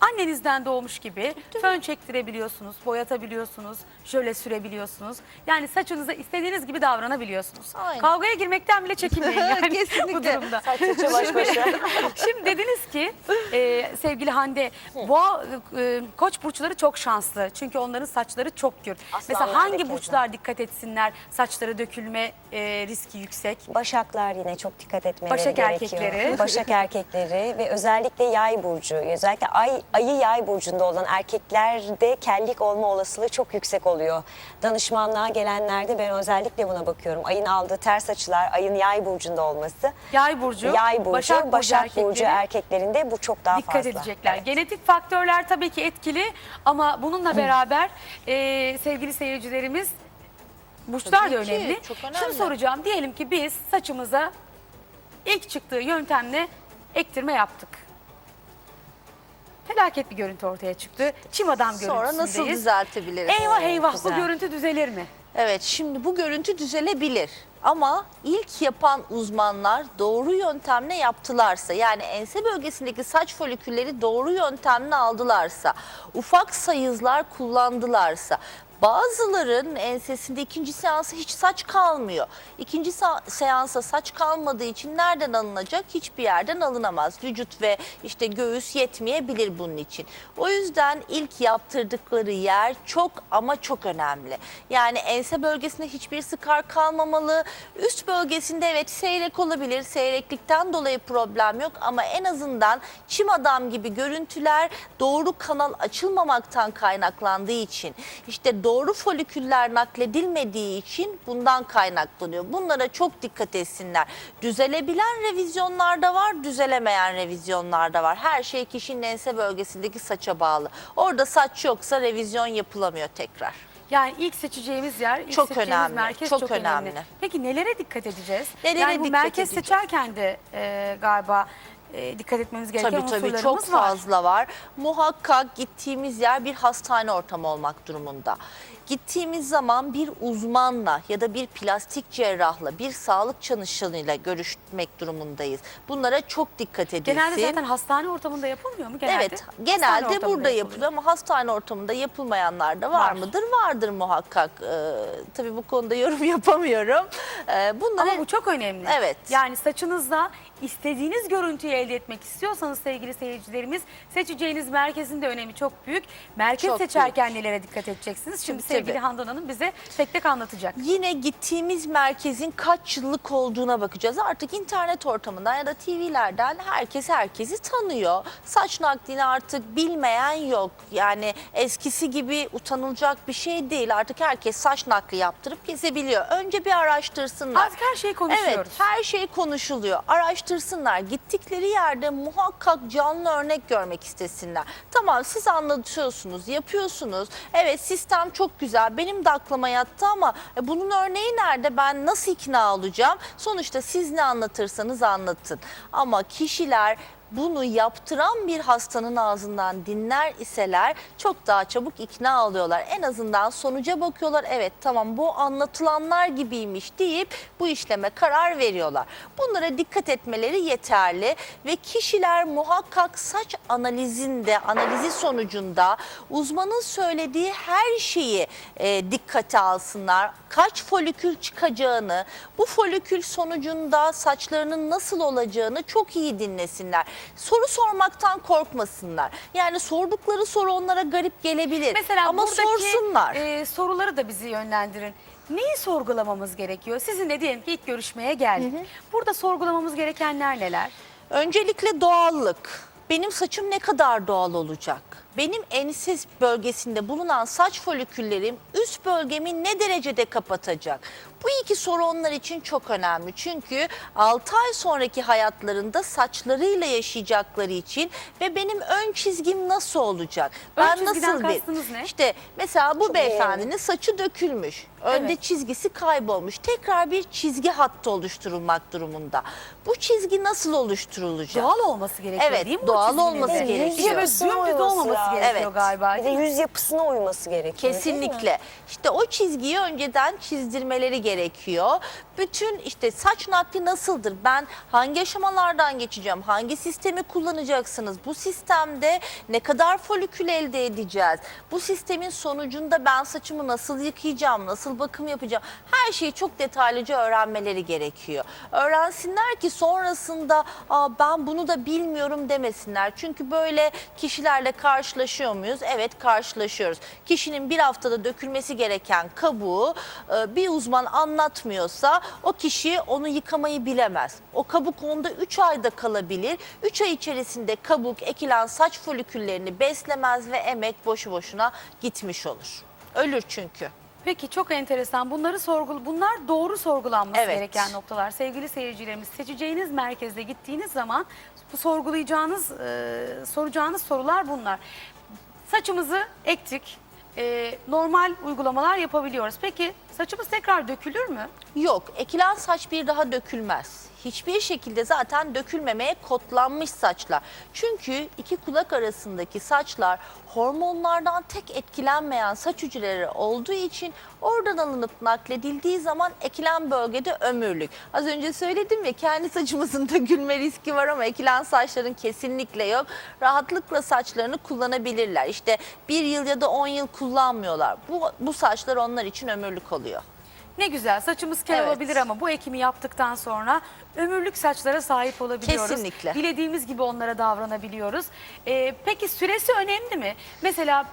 annenizden doğmuş gibi fön çektirebiliyorsunuz, boyatabiliyorsunuz, jöle sürebiliyorsunuz. Yani saçınıza istediğiniz gibi davranabiliyorsunuz. Aynen. Kavgaya girmekten bile çekinmeyin yani Kesinlikle. bu durumda. Saç saça baş başa. Şimdi dediniz ki e, sevgili Hande boğa e, koç burçları çok şanslı. Çünkü onların saçları çok gür. Aslanlar Mesela hangi da burçlar dikkat etsinler saçları dökülme e, riski yüksek? Başaklar yine çok dikkat etmeleri Başak gerekiyor. erkekleri. Başak erkekleri ve özellikle yay burcu. Özellikle ay, ayı yay burcunda olan erkeklerde kellik olma olasılığı çok yüksek oluyor. Danışmanlığa gelenlerde ben özellikle buna bakıyorum. Ayın aldığı ters açılar, ayın yay burcunda olması. Yay burcu, Yay burcu, Başak Başak, burcu burcu, erkekleri erkeklerinde bu çok daha dikkat fazla. edecekler. Evet. Genetik faktörler tabii ki etkili ama bununla beraber e, sevgili seyircilerimiz burçlar Tabii da ki, önemli. çok Şunu önemli. soracağım. Diyelim ki biz saçımıza ilk çıktığı yöntemle ektirme yaptık. Felaket bir görüntü ortaya çıktı. Çim adam Sonra nasıl düzeltebiliriz? Eyvah eyvah güzel. bu görüntü düzelir mi? Evet şimdi bu görüntü düzelebilir. Ama ilk yapan uzmanlar doğru yöntemle yaptılarsa yani ense bölgesindeki saç folikülleri doğru yöntemle aldılarsa, ufak sayızlar kullandılarsa Bazıların ensesinde ikinci seansa hiç saç kalmıyor. İkinci sa- seansa saç kalmadığı için nereden alınacak? Hiçbir yerden alınamaz. Vücut ve işte göğüs yetmeyebilir bunun için. O yüzden ilk yaptırdıkları yer çok ama çok önemli. Yani ense bölgesinde hiçbir sıkar kalmamalı. Üst bölgesinde evet seyrek olabilir. Seyreklikten dolayı problem yok ama en azından çim adam gibi görüntüler doğru kanal açılmamaktan kaynaklandığı için işte doğru foliküller nakledilmediği için bundan kaynaklanıyor. Bunlara çok dikkat etsinler. Düzelebilen revizyonlar da var, düzelemeyen revizyonlar da var. Her şey kişinin ense bölgesindeki saça bağlı. Orada saç yoksa revizyon yapılamıyor tekrar. Yani ilk seçeceğimiz yer, ilk Çok seçeceğimiz önemli, merkez çok çok, önemli. önemli. Peki nelere dikkat edeceğiz? Nelere yani bu dikkat merkez edeceğiz? seçerken de e, galiba e, dikkat etmemiz gereken Tabii tabii unsurlarımız çok var. fazla var. Muhakkak gittiğimiz yer bir hastane ortamı olmak durumunda. Gittiğimiz zaman bir uzmanla ya da bir plastik cerrahla, bir sağlık çalışanıyla görüşmek durumundayız. Bunlara çok dikkat edilsin. Genelde zaten hastane ortamında yapılmıyor mu? Genelde Evet, genelde burada yapılıyor ama hastane ortamında yapılmayanlar da var, Var. mıdır? Vardır muhakkak. Ee, tabii bu konuda yorum yapamıyorum. Ee, bunları Ama bu çok önemli. Evet. Yani saçınızda istediğiniz görüntüyü elde etmek istiyorsanız sevgili seyircilerimiz seçeceğiniz merkezin de önemi çok büyük. Merkez Çok seçerken nelere dikkat edeceksiniz? Şimdi Tabii. Sevgili Handan Hanım bize tek tek anlatacak. Yine gittiğimiz merkezin kaç yıllık olduğuna bakacağız. Artık internet ortamından ya da TV'lerden herkes herkesi tanıyor. Saç naklini artık bilmeyen yok. Yani eskisi gibi utanılacak bir şey değil. Artık herkes saç nakli yaptırıp gezebiliyor. Önce bir araştırsınlar. Artık her şeyi konuşuyoruz. Evet, her şey konuşuluyor. Araştırsınlar. Gittikleri yerde muhakkak canlı örnek görmek istesinler. Tamam siz anlatıyorsunuz, yapıyorsunuz. Evet sistem çok güzel. Benim de aklıma yattı ama e, bunun örneği nerede? Ben nasıl ikna olacağım? Sonuçta siz ne anlatırsanız anlatın. Ama kişiler bunu yaptıran bir hastanın ağzından dinler iseler çok daha çabuk ikna oluyorlar. En azından sonuca bakıyorlar. Evet tamam bu anlatılanlar gibiymiş deyip bu işleme karar veriyorlar. Bunlara dikkat etmeleri yeterli ve kişiler muhakkak saç analizinde, analizi sonucunda uzmanın söylediği her şeyi e, dikkate alsınlar. Kaç folikül çıkacağını, bu folikül sonucunda saçlarının nasıl olacağını çok iyi dinlesinler. Soru sormaktan korkmasınlar. Yani sordukları soru onlara garip gelebilir. Mesela Ama buradaki sorsunlar. e, soruları da bizi yönlendirin. Neyi sorgulamamız gerekiyor? Sizinle diyelim ki ilk görüşmeye geldik. Burada sorgulamamız gerekenler neler? Öncelikle doğallık. Benim saçım ne kadar doğal olacak? Benim ensiz bölgesinde bulunan saç foliküllerim üst bölgemi ne derecede kapatacak? Bu iki soru onlar için çok önemli. Çünkü 6 ay sonraki hayatlarında saçlarıyla yaşayacakları için ve benim ön çizgim nasıl olacak? Ön çizgiden bir kastınız ne? İşte mesela bu Çok beyefendinin saçı dökülmüş. Önde Evet. çizgisi kaybolmuş. Tekrar bir çizgi hattı oluşturulmak durumunda. Bu çizgi nasıl oluşturulacak? Doğal olması gerekiyor Evet, değil mi? doğal olması de? gerekiyor. Yüz yapısına uyması olmaması gerekiyor Evet. galiba. Bir de yüz yapısına uyması gerekiyor. Kesinlikle. İşte o çizgiyi önceden çizdirmeleri gerekiyor. Bütün işte saç nakli nasıldır? Ben hangi aşamalardan geçeceğim? Hangi sistemi kullanacaksınız? Bu sistemde ne kadar folikül elde edeceğiz? Bu sistemin sonucunda ben saçımı nasıl yıkayacağım? Nasıl bakım yapacağım? Her şeyi çok detaylıca öğrenmeleri gerekiyor. Öğrensinler ki sonrasında Aa, ben bunu da bilmiyorum demesinler. Çünkü böyle kişilerle karşılaşıyor muyuz? Evet karşılaşıyoruz. Kişinin bir haftada dökülmesi gereken kabuğu e, bir uzman anlatmıyorsa o kişi onu yıkamayı bilemez. O kabuk onda 3 ayda kalabilir. 3 ay içerisinde kabuk ekilen saç foliküllerini beslemez ve emek boşu boşuna gitmiş olur. Ölür çünkü. Peki çok enteresan. Bunları sorgul bunlar doğru sorgulanması Evet. gereken noktalar. Sevgili seyircilerimiz seçeceğiniz merkezde gittiğiniz zaman bu sorgulayacağınız, e, soracağınız sorular bunlar. Saçımızı ektik. e, normal uygulamalar yapabiliyoruz. Peki saçımız tekrar dökülür mü? Yok, ekilen saç bir daha dökülmez. Hiçbir şekilde zaten dökülmemeye kodlanmış saçlar. Çünkü iki kulak arasındaki saçlar hormonlardan tek etkilenmeyen saç hücreleri olduğu için oradan alınıp nakledildiği zaman ekilen bölgede ömürlük. Az önce söyledim ya kendi saçımızın dökülme riski var ama ekilen saçların kesinlikle yok. Rahatlıkla saçlarını kullanabilirler. İşte bir yıl ya da on yıl kullanmıyorlar. Bu, bu saçlar onlar için ömürlük oluyor. Ne güzel saçımız kel Evet. olabilir ama bu ekimi yaptıktan sonra ömürlük saçlara sahip olabiliyoruz. Kesinlikle. Dilediğimiz gibi onlara davranabiliyoruz. Ee, peki süresi önemli mi? Mesela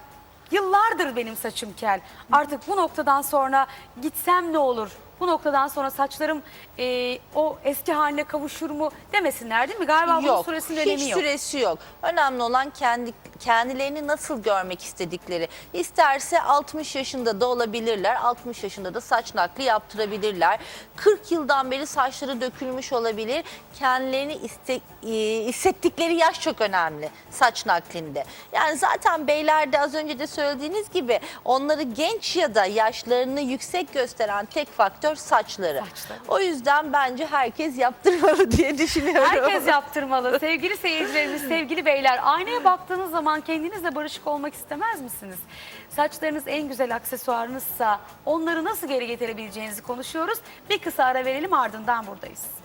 yıllardır benim saçım kel. Artık bu noktadan sonra gitsem ne olur? Bu noktadan sonra saçlarım e, o eski haline kavuşur mu demesinler değil mi? Galiba bunun Yok, süresinin hiç önemi yok. süresi yok. Önemli olan kendi kendilerini nasıl görmek istedikleri. İsterse 60 yaşında da olabilirler, 60 yaşında da saç nakli yaptırabilirler. 40 yıldan beri saçları dökülmüş olabilir. Kendilerini iste, e, hissettikleri yaş çok önemli saç naklinde. Yani zaten beylerde az önce de söylediğiniz gibi onları genç ya da yaşlarını yüksek gösteren tek faktör saçları. Saçları. O yüzden bence herkes yaptırmalı diye düşünüyorum. Herkes yaptırmalı. Sevgili seyircilerimiz, sevgili beyler, aynaya baktığınız zaman kendinizle barışık olmak istemez misiniz? Saçlarınız en güzel aksesuarınızsa onları nasıl geri getirebileceğinizi konuşuyoruz. Bir kısa ara verelim ardından buradayız.